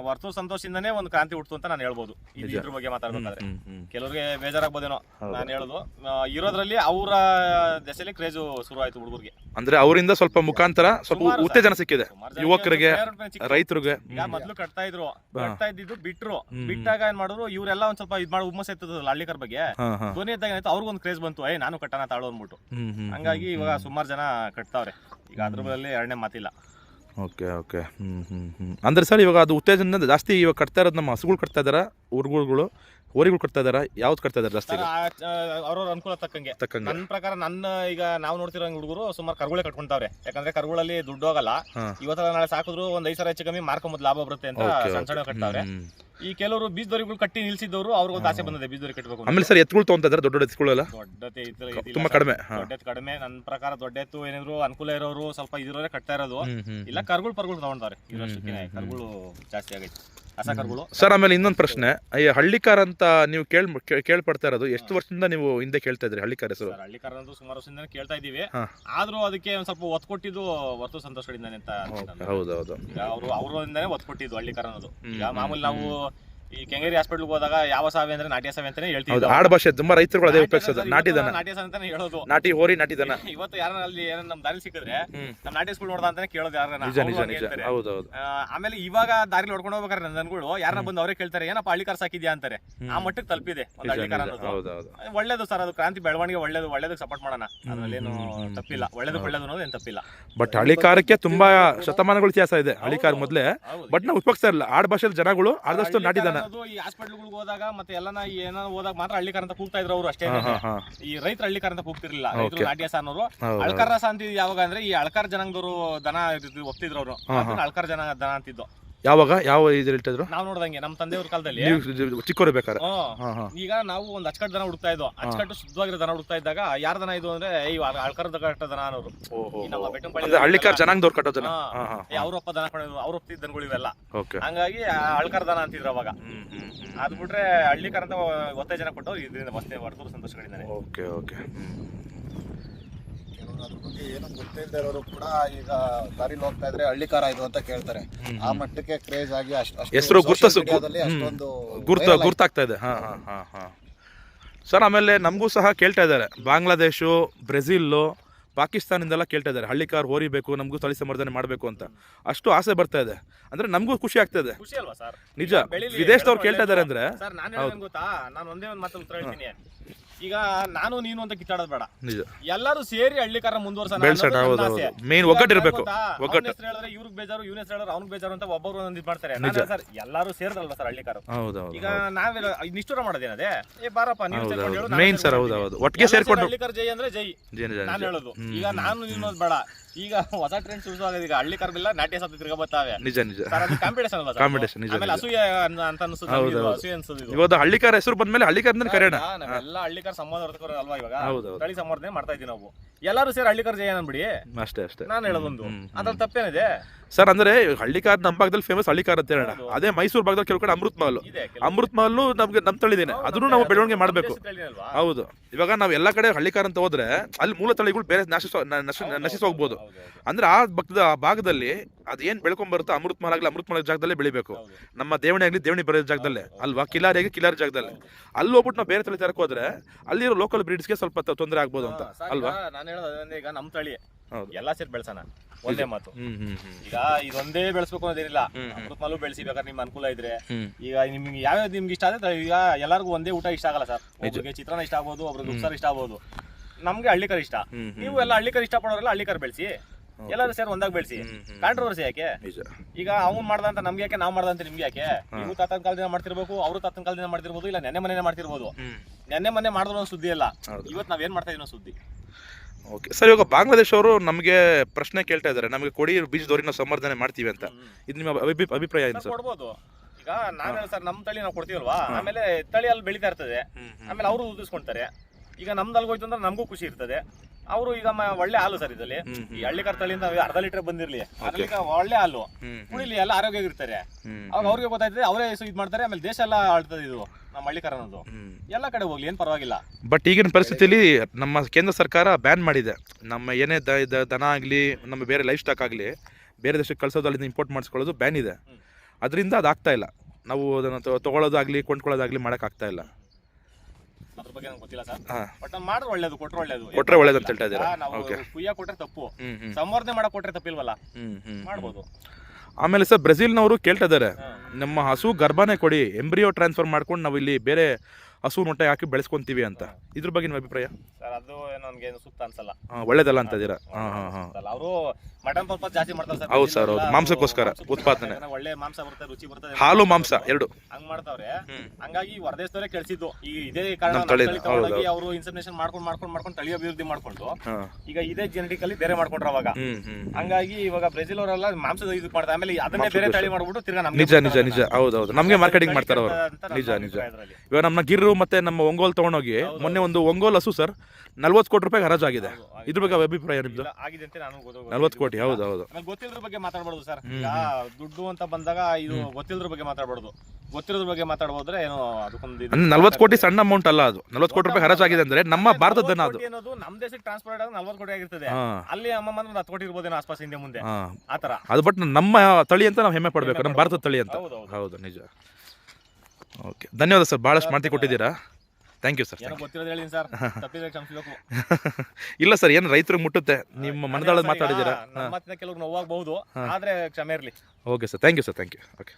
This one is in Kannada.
ವರ್ತೂರ್ ಸಂತೋಷದಿಂದನೇ ಒಂದು ಕ್ರಾಂತಿ ಹುಡ್ತು ಅಂತ ನಾನು ಹೇಳ್ಬೋದು. ಇದು ಇದ್ರ ಬಗ್ಗೆ ಮಾತಾಡ್ಬೇಕಾದ್ರೆ. ಕೆಲವ್ರಿಗೆ ಬೇಜಾರಾಗ್ಬೋದೇನೋ. ನಾನು ಹೇಳೋದು. ಆ, ಇರೋದ್ರಲ್ಲಿ ಅವರ ದೆಸೆಲಿ ಕ್ರೇಜು ಶುರು ಆಯ್ತು ಹುಡುಗರಿಗೆ. ಅಂದ್ರೆ ಅವರಿಂದ ಸ್ವಲ್ಪ ಮುಖಾಂತರ ಸ್ವಲ್ಪ ಸುಮಾರು ಉತ್ತೇಜನ ಸಿಕ್ಕಿದೆ. ಸುಮಾರು ಯುವಕರಿಗೆ ಚಿಕ್ಕ- ರೈತರಿಗೆ. ಈಗ ಮೊದ್ಲು ಕಟ್ತಾ ಇದ್ರು. ಕಟ್ತಾ ಇದ್ದಿದ್ದು ಬಿಟ್ರು. ಬಿಟ್ಟಾಗ ಏನ್ ಮಾಡಿದ್ರು ಇವರೆಲ್ಲ ಒಂದ್ ಸ್ವಲ್ಪ ಇದ್ ಮಾಡಿ ಹುಮ್ಮಸ್ ಇರ್ತದ ಹಳ್ಳಿಕರ್ ಬಗ್ಗೆ. ಹಾ ಹಾ. ಧ್ವನಿ ಇದ್ದಾಗ ಏನಾಯ್ತು ಅವ್ರಿಗೊಂದು ಕ್ರೇಜ್ ಬಂತು. ಏ ನಾನು ಕಟ್ಟಣ ತಾಳು ಅಂದ್ಬಿಟ್ಟು ಹ್ಮ್ ಹ್ಮ್ ಹಂಗಾಗಿ ಇವಾಗ ಸುಮಾರು ಜನ ಕಟ್ತಾವ್ರೆ. ಈಗ ಅದ್ರ ಮೇಲೆ ಎರಡನೇ ಮಾತಿಲ್ಲ. Okay okay. ಹ್ಞೂ ಹ್ಞೂ ಹ್ಞೂ ಅಂದ್ರೆ ಸರ್ ಇವಾಗ ಅದು ಉತ್ತೇಜನ ಜಾಸ್ತಿ ಇವಾಗ ಕಟ್ತಾ ಇರೋದು ನಮ್ಮ ಹಸುಗಳು ಕಟ್ತಾ ಇದ್ದಾರಾ ಊರುಗಳು ಹೋರಿಗಳು ಕಟ್ತಾ ಇದ್ದಾರಾ ಯಾವ್ದು ಕಟ್ತಾ ಇದಾರೆ ಜಾಸ್ತಿ ಅವ್ರವ್ರ ಅನುಕೂಲ ತಕ್ಕಂಗೆ. ತಕ್ಕಂಗೆ. ನನ್ನ ಪ್ರಕಾರ ನನ್ನ ಈಗ ನಾವು ನೋಡ್ತಿರೋ ಹುಡುಗರು ಸುಮಾರು ಕರುಗಳೇ ಕಟ್ಕೊಂತಾವ್ರೆ. ಯಾಕಂದ್ರೆ ಕರುಗಳಲ್ಲಿ ದುಡ್ಡು ಹೋಗಲ್ಲ. ಇವತ್ತಲ್ಲ ನಾಳೆ ಸಾಕಿದ್ರು ಒಂದ್ ಐದು ಸಾವಿರ ಹೆಚ್ಚು ಕಮ್ಮಿ ಮಾರ್ಕೊಂಬುದು ಲಾಭ ಬರುತ್ತೆ ಅಂತ ಸಣ್ಣ ಸಣ್ಣ ಕಟ್ತಾವ್ರೆ. ಈ ಕೆಲವರು ಬೀಜದವರಿಗಳು ಕಟ್ಟಿ ನಿಲ್ಸಿದವರು ಅವ್ರಿಗೊಂದು ಆಸೆ ಬಂದಿದೆ ಬೀಜದವ್ರಿಗೆ ಕಟ್ಟಬೇಕು ಆಮೇಲೆ ಸರ್ ಎತ್ಗಳು ತೊಗೊಂತ ಇದಾರೆ ದೊಡ್ಡ ದೊಡ್ಡ ಎತ್ಕೊಳ್ಳಲ್ಲ ದೊಡ್ಡತೆ ಇದಿಲ್ಲ ತುಂಬಾ ಕಡಿಮೆ ಹಾ. ದೊಡ್ಡತ್ ಕಡಿಮೆ. ನನ್ನ ಪ್ರಕಾರ ದೊಡ್ಡ ಎತ್ತು ಏನಾದ್ರು ಅನುಕೂಲ ಇರೋರು ಸ್ವಲ್ಪ ಇದ್ರೆ ಕಟ್ತಾ ಇರೋದು. ಇಲ್ಲ ಕರ್ಗಳು ಪರ್ಗಳು ತಗೊಂಡವ್ರೆ. ಇರೋ ಕರ್ಗಳು ಜಾಸ್ತಿ ಆಗೈತೆ. ಕರುಗಳು ಸರ್ ಆಮೇಲೆ ಇನ್ನೊಂದು ಪ್ರಶ್ನೆ. ಈ ಹಳ್ಳಿಕಾರ್ ಅಂತ ನೀವು ಕೇಳ್ ಕೇಳ್ಪಡ್ತಾ ಇರೋದು ಎಷ್ಟು ವರ್ಷದಿಂದ ನೀವು ಹಿಂದೆ ಕೇಳ್ತಾ ಇದ್ರಿ ಹಳ್ಳಿಕಾರ ಹೆಸರು? ಹಳ್ಳಿಕಾರ ಹಳ್ಳಿ ಕಾರಂತೂ ಸುಮಾರು ವರ್ಷದಿಂದ ಕೇಳ್ತಾ ಇದೀವಿ ಹಾ. ಆದ್ರೂ ಅದಕ್ಕೆ ಒಂದ್ ಸ್ವಲ್ಪ ಒತ್ತು ಕೊಟ್ಟಿದ್ದು ವರ್ತು ಸಂತೋಷ್ ಕಡೆಯಿಂದಾನೆ ಅಂತ ಹೌದೌದು ಹೌದು ಹೌದು. ಈಗ ಅವರು ಅವರಿಂದಾನೆ ಒತ್ತು ಕೊಟ್ಟಿದ್ದು ಹಳ್ಳಿಕಾರನದು ಅನ್ನೋದು. ಈಗ ಮಾಮೂಲಿ ನಾವು ಈ ಕೆಂಗೇರಿ ಹಾಸ್ಪಿಟಲ್ ಹೋದಾಗ ಯಾವ ಸಾವಿ ಅಂದ್ರೆ ನಾಟ್ಯ ಸಾವಿ ಅಂತಾನೆ ಹೌದು ಹೇಳ್ತೀವಿ ಆಡು ಭಾಷೆ ತುಂಬಾ ರೈತರುಗಳು ಅದೇ ಉಪಯೋಗಿಸೋದು ನಾಟಿ ದನ. ನಾಟ್ಯ ಸಾವೆ ಅಂತಾನೆ ಹೇಳೋದು. ನಾಟಿ ಹೋರಿ ನಾಟಿ ದನ. ಇವತ್ತು ಯಾರನ್ನ ಅಲ್ಲಿ ಏನಾರ ನಮ್ ದಾರಿ ಸಿಕ್ಕಿದ್ರೆ ನಮ್ಮ ನಮ್ ನಾಟ್ಯ ಸ್ಕೂಲ್ ನೋಡ್ದ ಅಂತಾನೆ ಕೇಳೋದು ನಿಜ ನಿಜ ನಿಜ. ಹೌದು ಹೌದು. ಆಮೇಲೆ ಇವಾಗ ದಾರಿ ಹೊಡ್ಕೊಂಡು ಹೋಗ್ಬೇಕಾದ್ರೆ ನನ್ಗಳು ಯಾರನ್ನ ಬಂದು ಅವರೇ ಕೇಳ್ತಾರೆ ಏನಪ್ಪ ಹಳ್ಳಿ ಕಾರ್ ಸಾಕಿದ್ಯಾ ಅಂತಾರೆ. ಆ ಮಟ್ಟಕ್ಕೆ ತಲುಪಿದೆ ಒಂದು ಹಳ್ಳಿ ಕಾರ್ ಹೌದು ಹೌದು. ಒಳ್ಳೇದು ಸರ್ ಅದು ಕ್ರಾಂತಿ ಬೆಳವಣಿಗೆ ಒಳ್ಳೇದು ಒಳ್ಳೇದಕ್ಕೆ ಸಪೋರ್ಟ್ ಮಾಡೋಣ. ಅದ್ರಲ್ಲೇನು ತಪ್ಪಿಲ್ಲ. ಒಳ್ಳೇದು ಒಳ್ಳೇದು ಅನ್ನೋದು ಏನು ತಪ್ಪಿಲ್ಲ. ಬಟ್ ಹಳ್ಳಿಕಾರಕ್ಕೆ ತುಂಬಾ ಶತಮಾನಗಳ ಇತಿಹಾಸ ಇದೆ. ಹಳಿಕಾರ ಮೊದಲೇ. ಬಟ್ ನಾವು ಉಪಯೋಗಿಸ್ತಾ ಇಲ್ಲ ಆಡ್ ಭಾಷೆಯಲ್ಲಿ ಜನಗಳು ಆದಷ್ಟು ಹಳ್ಳಿ ಈ ಹಾಸ್ಪಿಟ್ಲ್ಗಳಿಗೆ ಹೋದಾಗ ಮತ್ತೆ ಎಲ್ಲನ ಏನೋ ಹೋದಾಗ ಮಾತ್ರ ಹಳ್ಳಿ ಕಾರ್ ಅಂತ ಕೂಗ್ತಾ ಇದ್ರು ಅವರು ಅಷ್ಟೇ. ಈ ರೈತರ ಹಳ್ಳಿ ಕಾರ್ ಅಂತ ಕೂಗ್ತಿರ್ಲಿಲ್ಲ. ರೈತರು ನಾಟ್ಯ ಅನ್ನೋರು. ಅಳ್ಕಾರ ರಸ ಅಂತಿದ್ ಯಾವಾಗ ಅಂದ್ರೆ ಈ ಅಳ್ಕರ್ ಜನಾಂಗದವರು ದನ ಒಪ್ತಿದ್ರು ಅವರು. ಅಳ್ಕಾರ ಜನ ದನ ಅಂತಿದ್ದು. ಯಾವಾಗ ಯಾವ ಇದ್ರಲ್ಲಿ ಇಟ್ಟಿದ್ರು ನಾವ್ ನೋಡ್ದಂಗೆ ನಮ್ಮ ತಂದೆಯವ್ರ ಕಾಲದಲ್ಲಿ. ನೀವು ಚಿಕ್ಕವರು ಬೇಕಾರೆ ಹ್ಮ್. ಹಾ ಹಾ. ಈಗ ನಾವು ಒಂದ್ ಅಚ್ಚಕಟ್ಟು ದನ ಹುಡುಕ್ತಾ ಇದ್ವು. ಅಚ್ಚಕಟ್ಟು ಶುದ್ಧವಾಗಿರೋ ದನ ಹುಡುಕ್ತಾ ಇದ್ದಾಗ ಯಾರ ದನ ಇದು ಅಂದ್ರೆ ಅಳ್ಕರದ ಕಟ್ಟ ದನ ಅನ್ನೋರು. ಈ ನಮ್ಮ ಬೆಟ್ಟಂಪಾಳ್ಯ ಅಂದ್ರೆ ಹಳ್ಳಿಕಾರ್ ಜನಾಂಗದವ್ರು ಕಟ್ಟೋ ಜನ ಹಾ. ಹಾ ಹಾ ಏ, ಅವ್ರಪ್ಪ ದನ ಕೊಂಡಿದ್ರು ಅವ್ರ ಒಪ್ತಿದ್ದ ದನಗಳು ಇವೆಲ್ಲ. ಓಕೆ. ಹಂಗಾಗಿ ಅಳ್ಕರ ದನ ಅಂತಿದ್ರು ಅವಾಗ. ಅದ್ ಬಿಟ್ರೆ ಹಳ್ಳಿಕರ ಅಂತ ಒತ್ತೇಜನ ಕೊಟ್ಟವ್ರು ಇದರಿಂದ ಮಸ್ತೆ ಹೊರತು ಸಂತೋಷಗಳಿದ್ದಾರೆ ಓಕೆ ಓಕೆ. ಅದ್ರ ಬಗ್ಗೆ ಏನೋ ಗೊತ್ತಿಲ್ಲದೆ ಇರೋರು ಕೂಡ ಈಗ ದಾರಿಲಿ ಹೋಗ್ತಾ ಇದ್ರೆ ಹಳ್ಳಿಕಾರ ಇದು ಅಂತ ಕೇಳ್ತಾರೆ. ಆ ಮಟ್ಟಕ್ಕೆ ಕ್ರೇಜ್ ಆಗಿ ಅಷ್ಟ್- ಹೆಸರು ಗುರ್ತಿಸ್ ಅಷ್ಟೊಂದು ಗುರ್ತ ಗುರ್ತಾಗ್ತಾ ಇದೆ. ಹಾ ಹಾ ಹಾ ಹಾ. ಸರ್ ಆಮೇಲೆ ನಮಗೂ ಸಹ ಕೇಳ್ತಾ ಇದ್ದಾರೆ. ಬಾಂಗ್ಲಾದೇಶು ಬ್ರೆಜಿಲ್ಲು ಪಾಕಿಸ್ತಾನದಿಂದೆಲ್ಲ ಕೇಳ್ತಾ ಇದ್ದಾರೆ. ಹಳ್ಳಿಕಾರ್ ಹೋರಿಬೇಕು ನಮಗೂ ತಳಿ ಸಂವರ್ಧನೆ ಮಾಡಬೇಕು ಅಂತ. ಅಷ್ಟು ಆಸೆ ಬರ್ತಾ ಇದೆ. ಅಂದ್ರೆ ನಮಗೂ ಖುಷಿ ಆಗ್ತಾ ಇದೆ. ಖುಷಿ ಅಲ್ವಾ ಸರ್? ನಿಜ. ವಿದೇಶದವ್ರು ಕೇಳ್ತಾ ಇದ್ದಾರೆ ಅಂದ್ರೆ ಸರ್ ನಾನು ಹೇಳೋದು ಗೊತ್ತಾ? ನಾನು ಒಂದೇ ಒಂದು ಮಾತು ಉತ್ತರ ಹೇಳ್ತೀನಿ. ಈಗ ನಾನು ನೀನು ಅಂತ ಕಿತ್ತಾಡೋದು ಬೇಡ. ನಿಜ. ಎಲ್ಲರೂ ಸೇರಿ ಹಳ್ಳಿಕಾರ ಮುಂದುವರ್ಸೋಣ ಬೆಳ್ಸೋಣ, ಅನ್ನೋದು ಹೌದು, ನನ್ನ ಹೌದು. Main ಈಗ ಒಗ್ಗಟ್ಟಿರ್ಬೇಕು. ಗೊತ್ತಾ, ಅವ್ನ ಒಗ್ಗಟ್ಟು. ಹೆಸ್ರು ಹೇಳಿದ್ರೆ ಇವ್ರಿಗೆ ಬೇಜಾರು ಇವ್ನ ಹೆಸರು ಹೇಳಿದ್ರೆ ಅವ್ನಿಗೆ ಬೇಜಾರು ಅಂತ ಒಬ್ಬರು ಒಂದೊಂದು ಇದು ಮಾಡ್ತಾರೆ. ಸರ್ ಎಲ್ಲರೂ ಸೇರಿದ್ರಲ್ಲ ಸರ್ ಹಳ್ಳಿಕಾರು? ಹೌದೌದು ಈಗ ನಾವೆಲ್ಲ ನಿಷ್ಠೂರ ಮಾಡೋದೇನದೇ ಏ ಬಾರಪ್ಪ ನೀವು ಸೇರ್ಕೊಂಡು ನಾನು Main sir, ಸೇರ್ಕೊಂಡು ಹೌದು, ಹೇಳ್ತೀನಿ. ಹೌದು. ಒಟ್ಟಿಗೆ ಸೇರಿ ಸೇರ್ಕೊಂಡು- ಹಳ್ಳಿಕಾರ ಜೈ ಅಂದ್ರೆ ಜೈ. ನಾನು ಹೇಳೋದು. ಈಗ ನಾನು ನಿನ್ನೋದು ಬೇಡ. ಈಗ ಹೊಸ ಟ್ರೆಂಡ್ ಸುಳಿಸುವಾಗ ಈಗ ಹಳ್ಳಿ ಕರ್ಬಿಲ್ಲ ನಾಟ್ಯ ಸತ್ತು ತಿರ್ಗಬತ್ತಾವೆ ನಿಜ ನಿಜ. ಕಾಂಪಿಟೇಷನ್ ಅಲ್ವಾ ಕಾಂಪಿಟೇಷನ್ ನಿಜ, ಆಮೇಲೆ ಅಸೂಯ ಅಂತ ಅನ್ಸುತ್ತೆ ಅಸೂಯ ನಮ್ಗೆ ಇದು, ಹೌದು. ಅಸೂಯೆ ಅನ್ಸುದು ಇದು ಇವಾಗ ಹಳ್ಳಿಕಾರ ಹೆಸರು ಬಂದ್ಮೇಲೆ ಹಳ್ಳಿಕಾರದಿಂದ ಕರೆಯೋಣ. ನಾವೆಲ್ಲ ಹಳ್ಳಿಕಾರ ಸಂಬಂಧ ಅಲ್ವಾ ಇವಾಗ? ಹೌದು. ತಳಿ ಸಂವರ್ಧನೆ ಮಾಡ್ತಾ ಇದೀವಿ ನಾವು. ಎಲ್ಲರೂ ಸೇರಿ ಹಳ್ಳಿಕಾರ ಜಯ ಅನ್ಬಿಡಿ. ಅಷ್ಟೇ ಅಷ್ಟೇ. ನಾನು ಹೇಳೋದೊಂದು. ಅದ್ರಲ್ಲಿ ತಪ್ಪೇನಿದೆ? ಸರ್ ಅಂದ್ರೆ ಹಳ್ಳಿಕಾರ್ ನಮ್ಮ ಭಾಗದಲ್ಲಿ ಫೇಮಸ್ ಹಳ್ಳಿಕಾರ್ ಅಂತ ಹೇಳೋಣ. ಅದೇ ಮೈಸೂರು ಭಾಗದಲ್ಲಿ ಕೇಳ್ಕೊಂಡು ಅಮೃತ್ ಮಹಲ್. ಇದೆ ಕೆಲವು- ಅಮೃತ್ ಮಹಲ್ ನಮ್ಗೆ ನಮ್ ತಳಿದೇನೆ ಅದನ್ನು ನಾವು ಅದು ಬೆಳವಣಿಗೆ ಮಾಡಬೇಕು? ಹೌದು. ಇವಾಗ ನಾವು ಎಲ್ಲ ಕಡೆ ಹಳ್ಳಿಕಾರ್ ಅಂತ ಹೋದ್ರೆ ಅಲ್ಲಿ ಮೂಲ ತಳಿಗಳು ಬೇರೆ ನಶಿಸ ಹೋಗ್ಬೋದು. ಅಂದ್ರೆ ಆ ಭಕ್ತದ ಆ ಭಾಗದಲ್ಲಿ ಅದೇನ್ ಬೆಳ್ಕೊಂಡ್ ಬರುತ್ತೋ ಅಮೃತ್ ಮಹಲ್ ಆಗಲಿ ಅಮೃತ್ ಮಹಲ್ ಜಾಗದಲ್ಲೇ ಬೆಳಿಬೇಕು. ನಮ್ಮ ದೇವಣಿ ಆಗಲಿ ದೇವಣಿ ಬರೋ ಜಾಗದಲ್ಲೇ. ಅಲ್ವಾ? ಕಿಲಾರಿ ಆಗಿ ಕಿಲಾರಿ ಜಾಗದಲ್ಲೇ. ಅಲ್ಲಿ ಹೋಗ್ಬಿಟ್ಟು ನಾವು ಬೇರೆ ತಳಿ ತರಕ್ ಹೋದ್ರೆ ಅಲ್ಲಿರೋ ಲೋಕಲ್ ಬ್ರೀಡ್ಸ್ಗೆ ಸ್ವಲ್ಪ ತೊಂದರೆ ಆಗ್ಬೋದು ಅಂತ. ಅಲ್ವಾ? ನಾನು ಹೇಳೋದು ಈಗ ನಮ್ಮ ತಳಿ. ಹೌದು. ಎಲ್ಲಾ ಸೇರಿ ಬೆಳ್ಸೋಣ. ಒಂದೇ ಮಾತು. ಹ್ಮ್ ಹ್ಮ್ ಹ್ಮ್. ಈಗ ಇದೊಂದೇ ಬೆಳೆಸ್ಬೇಕು ಅನ್ನೋದೇನಿಲ್ಲ. ಹ್ಮ್, ಹ್ಮ್. ಅಮೃತ ಮಾಲು ಬೆಳೆಸಿ ಬೇಕಾದ್ರೆ ನಿಮ್ ಅನುಕೂಲ ಇದ್ರೆ. ಈಗ ನಿಮ್ಗೆ ಯಾವ ನಿಮ್ಗೆ ಇಷ್ಟ ಆದ್ರೆ ಈಗ ಎಲ್ಲರಿಗೂ ಒಂದೇ ಊಟ ಇಷ್ಟ ಆಗಲ್ಲ ಸರ್. ಒಬ್ರಿಗೆ ಚಿತ್ರಾನ್ನ ಇಷ್ಟ ಆಗ್ಬೋದು ಒಬ್ರಿಗೆ ಉಪ್ಸಾರು ಇಷ್ಟ ಆಗ್ಬೋದು. ನಮ್ಗೆ ಹಳ್ಳಿಕರ್ ಇಷ್ಟ. ನೀವು ಎಲ್ಲ ಹಳ್ಳಿಕರ್ ಇಷ್ಟ ಪಡೋರೆಲ್ಲ ಹಳ್ಳಿಕರ್ ಬೆಳೆಸಿ. ಎಲ್ಲರೂ ಸೇರಿ ಒಂದಾಗ ಬೆಳೆಸಿ. ಕಾಂಟ್ರವರ್ಸಿ ಯಾಕೆ? ನಿಜ. ಈಗ ಅವ್ನು ಮಾಡ್ದಂತ ನಮ್ಗೆ ಯಾಕೆ ನಾವು ಮಾಡ್ದಂತ ನಿಮ್ಗೆ ಯಾಕೆ? ನೀವು ತಾತನ ಕಾಲದಿಂದ ಮಾಡ್ತಿರ್ಬೇಕು ಅವರು ತಾತನ ಕಾಲದಿಂದ ಮಾಡ್ತಿರ್ಬೋದು ಇಲ್ಲ ನೆನ್ನೆ ಮನೆ ಮಾಡ್ತಿರ್ಬೋದು. ನೆನ್ನೆ ಮನೆ ಮಾಡಿದ್ರು ಅನ್ನೋ ಸುದ್ದಿ ಅಲ್ಲ. ಹೌದು. ಇವತ್ತು ನಾವೇನ್ ಮಾಡ್ತಾ ಇದೀವಿ ಅನ್ನೋ ಸುದ್ದಿ. ಓಕೆ ಸರ್ ಇವಾಗ ಬಾಂಗ್ಲಾದೇಶ್ ಅವರು ನಮಗೆ ಪ್ರಶ್ನೆ ಕೇಳ್ತಾ ಇದ್ದಾರೆ. ನಮಗೆ ಕೊಡಿ ಬೀಜದವ್ರಿಗೆ ದೋರಿನ ಸಂವರ್ಧನೆ ಮಾಡ್ತೀವಿ ಅಂತ. ಇದು ನಿಮ್ಮ ಅಭಿ- ಅಭಿಪ್ರಾಯ ಏನು ಸರ್ ಕೊಡ್ಬೋದು. ಈಗ ನಾವೇ ಸರ್ ನಮ್ಮ ತಳಿ ನಾವು ಕೊಡ್ತೀವಲ್ವಾ? ಆಮೇಲೆ ತಳಿ ಅಲ್ಲಿ ಬೆಳೀತಾ ಇರ್ತದೆ. ಆಮೇಲೆ ಅವರು ಉದಿಸ್ಕೊಂತಾರೆ. ಈಗ ನಮ್ದು ಹೋಯ್ತು ಅಂದ್ರೆ ನಮಗೂ ಖುಷಿ ಇರ್ತದೆ. ಅವರು ಈಗ ಮ- ಒಳ್ಳೆ ಹಾಲು ಸರ್ ಇದಲ್ಲಿ ಹ್ಮ್, ಈ ಹಳ್ಳಿಕರ್ ತಳಿಯಿಂದ ಅರ್ಧ ಲೀಟರ್ ಬಂದಿರಲಿ. ಈಗ ಒಳ್ಳೆ ಹಾಲು. ಕುಡಿಲಿ ಎಲ್ಲ ಆರೋಗ್ಯ ಇರ್ತಾರೆ ಅವಾಗ ಅವ್ರಿಗೆ ಗೊತ್ತಾಯ್ತದೆ ಅವರೇ ಇದು ಮಾಡ್ತಾರೆ ಆಮೇಲೆ ದೇಶ ಎಲ್ಲ ಆಳ್ತದೆ ಇದು. ನಮ್ಮ ಹಳ್ಳಿಕರ ಅನ್ನೋದು ಎಲ್ಲ ಕಡೆ ಹೋಗ್ಲಿ ಏನು ಪರವಾಗಿಲ್ಲ. ಬಟ್ ಈಗಿನ ಪರಿಸ್ಥಿತಿಯಲ್ಲಿ ನಮ್ಮ ಕೇಂದ್ರ ಸರ್ಕಾರ ಬ್ಯಾನ್ ಮಾಡಿದೆ. ನಮ್ಮ ಏನೇ ದ ದ- ದನ ಆಗಲಿ ನಮ್ಮ ಬೇರೆ ಲೈಫ್ ಸ್ಟಾಕ್ ಆಗಲಿ ಬೇರೆ ದೇಶಕ್ಕೆ ಕಳ್ಸೋದು ಅಲ್ಲಿಂದ ಇಂಪೋರ್ಟ್ ಮಾಡಿಸ್ಕೊಳ್ಳೋದು ಬ್ಯಾನ್ ಇದೆ. ಅದರಿಂದ ಅದು ಆಗ್ತಾ ಇಲ್ಲ. ನಾವು ಅದನ್ನು ತೊಗೊಳೋದಾಗಲಿ ಕೊಂಡ್ಕೊಳ್ಳೋದಾಗಲಿ ಮಾಡೋಕ್ಕಾಗ್ತಾ ಇಲ್ಲ. ಅದ್ರ ಬಗ್ಗೆ ನಂಗೆ ಗೊತ್ತಿಲ್ಲ ಸರ್. ಹಾಂ. ಬಟ್ ನಾನು ಮಾಡಿದ್ರೆ ಒಳ್ಳೇದು ಕೊಟ್ರೆ ಒಳ್ಳೇದು. ಕೊಟ್ರೆ ಒಳ್ಳೇದು ಅಂತ ಹೇಳ್ತಾ ಇದ್ದೀರಾ? ಆ, ನಾವು Okay. ಕುಯ್ಯ ಕೊಟ್ರೆ ತಪ್ಪು. ಹ್ಞೂ ಹ್ಞೂ ಸಂವರ್ಧನೆ ಮಾಡಕ್ ಕೊಟ್ರೆ ತಪ್ಪಿಲ್ವಲ್ಲ? ಹ್ಞೂ ಹ್ಞೂ ಮಾಡ್ಬೋದು. ಆಮೇಲೆ ಸರ್ ಬ್ರೆಜಿಲ್ನವರು ಕೇಳ್ತಾ ಇದ್ದಾರೆ. ನಮ್ಮ ಹಸು ಗರ್ಭನೇ ಕೊಡಿ ಎಂಬ್ರಿಯೋ ಟ್ರಾನ್ಸ್ಫರ್ ಮಾಡ್ಕೊಂಡು ನಾವು ಇಲ್ಲಿ ಬೇರೆ ಹಸು ಮೊಟ್ಟೆ ಹಾಕಿ ಬೆಳೆಸ್ಕೊಂತೀವಿ ಅಂತ. ಇದ್ರ ಬಗ್ಗೆ ನಿಮ್ಮ ಅಭಿಪ್ರಾಯ? ಸರ್ ಅದು ನನಗೆ ಏನು ಸೂಕ್ತ ಅನ್ಸಲ್ಲ. ಒಳ್ಳೇದಲ್ಲ ಅಂತ ಇದ್ದೀರಾ? ಹಾಂ ಹಾಂ ಹಾಂ. ಅವರು ಮಟನ್ ಪರ್ಪಸ್ ಜಾಸ್ತಿ ಮಾಡ್ತಾರೆ ಸರ್. ಹೌದು ಸರ್ ಹೌದು. ಮಾಂಸಕ್ಕೋಸ್ಕರ, ಉತ್ಪಾದನೆ. ಒಳ್ಳೆ ಮಾಂಸ ಬರುತ್ತೆ ರುಚಿ ಬರ್ತದೆ ಹಾಲು ಮಾಂಸ ಎರಡು. ಹಂಗ್ ಮಾಡ್ತಾವ್ರೆ. ಹಂಗಾಗಿ ಹೊರದೇಶದವರೇ ಕೆಲ್ಸಿದ್ದು ಈ ಇದೇ ಕಾರಣ ನಮ್ ನಮ್ ತಳಿ- ತಳಿ ತಗೊಂಡೋಗಿ ಅವರು ಇನ್ಸಮಿನೇಷನ್ ಮಾಡ್ಕೊಂಡು ಮಾಡ್ಕೊಂಡು ಮಾಡ್ಕೊಂಡು ತಳಿ ಅಭಿವೃದ್ಧಿ ಮಾಡ್ಕೊಂಡು ಹಾಂ. ಈಗ ಇದೇ ಅಲ್ಲಿ ಬೇರೆ ಮಾಡ್ಕೊಂಡ್ರ ಅವಾಗ. ಹ್ಞೂ ಹ್ಞೂ ಹಂಗಾಗಿ ಇವಾಗ ಬ್ರೆಜಿಲ್ ಅವರೆಲ್ಲ ಮಾಂಸದ ಇದು ಮಾಡ್ತಾರೆ. ಆಮೇಲೆ ಅದನ್ನೇ ಬೇರೆ ತಳಿ ಮಾಡ್ಬಿಟ್ಟು ತಿರ್ಗಾ ನಮ್ಗೆ ನಿಜ ನಿಜ ನಿಜ. ಹೌದು ಹೌದು ನಮಗೆ ಮಾರ್ಕೆಟಿಂಗ್ ಮಾಡ್ತಾರೆ ಅವರು ನಿಜ ನಿಜ. ಇವಾಗ ನಮ್ಮ ಗಿರ್ರು ಮತ್ತೆ ನಮ್ಮ ಒಂಗೋಲ್ ತಗೊಂಡೋಗಿ ಮೊನ್ನೆ ಒಂದು ಒಂಗೋಲ್ ಹಸು ಸರ್ ನಲ್ವತ್ತು ಕೋಟಿ ರೂಪಾಯಿ ಹರಾಜಾಗಿದೆ ಇದ್ರ ಬಗ್ಗೆ ಅಭಿಪ್ರಾಯ ನಿಮ್ದು? ಆಗಿದೆ ಅಂತ ನಾನು ನಲ್ವತ್ತು ಕೋಟಿ. ಹೌದು ಹೌದು. ಆಮೇಲೆ ಬಗ್ಗೆ ಮಾತಾಡ್ಬಾರ್ದು ಸರ್. ಈಗ ದುಡ್ಡು ಅಂತ ಬಂದಾಗ ಇದು ಗೊತ್ತಿಲ್ಲದ್ರ ಬಗ್ಗೆ ಮಾತಾಡ್ಬಾರ್ದು. ಗೊತ್ತಿರೋದ್ರ ಬಗ್ಗೆ ಮಾತಾಡ್ಬೋದ್ರೆ ಏನೋ ಅದಕ್ಕೊಂದು ಇದು- ಅಂದ್ರೆ ನಲ್ವತ್ತು ಕೋಟಿ ಸಣ್ಣ ಅಮೌಂಟ್ ಅಲ್ಲ ಅದು. ನಲ್ವತ್ತು ಕೋಟಿ ರೂಪಾಯಿ ಹರಾಜಾಗಿದೆ ಅಂದ್ರೆ ನಮ್ಮ ಭಾರತದ ದನ ಅದು. ನಮ್ಮ ಅನ್ನೋದು ದೇಶಕ್ಕೆ ಟ್ರಾನ್ಸ್ಫರ್ ಆದಾಗ ನಲ್ವತ್ತು ಕೋಟಿ ಆಗಿರ್ತದೆ. ಹಾ. ಅಲ್ಲಿ ಅಮ್ಮ ಅಂದ್ರೆ ಹತ್ತು ಕೋಟಿ ಇರ್ಬೋದೇನೋ ಆಸ್ಪಾಸ್ ಹಿಂದೆ ಮುಂದೆ. ಹಾ. ಆತರ ಅದು ಬಟ್ ನಮ್ಮ ತಳಿ ಅಂತ ನಾವು ಹೆಮ್ಮೆ ಪಡಬೇಕು. ನಮ್ಮ ಭಾರತದ ತಳಿ ಅಂತ. ಹೌದು, ಹೌದು. ಹೌದು ನಿಜ. ಓಕೆ. ಧನ್ಯವಾದ ಸರ್ ಭಾಳಷ್ಟು ಮಾಹಿತಿ ಕೊಟ್ಟಿದ್ದೀರಾ. ಥ್ಯಾಂಕ್ ಯು ಸರ್ ಏನೋ ಗೊತ್ತಿರೋದು ಹೇಳಿ ಸರ್. ತಪ್ಪಿದ್ರೆ ಕ್ಷಮಿಸಬೇಕು. ಇಲ್ಲ ಸರ್ ಏನು ರೈತರು ಮುಟ್ಟುತ್ತೆ? ನಿಮ್ಮ ಮನದಾಳದ ಮಾತಾಡಿದ್ದೀರಾ? ನಮ್ಮ ಮಾತಿನ ಕೆಲವ್ರು ನೋವಾಗಬಹುದು. ಆದ್ರೆ ಕ್ಷಮೆ ಇರಲಿ. Okay sir thank you sir thank you okay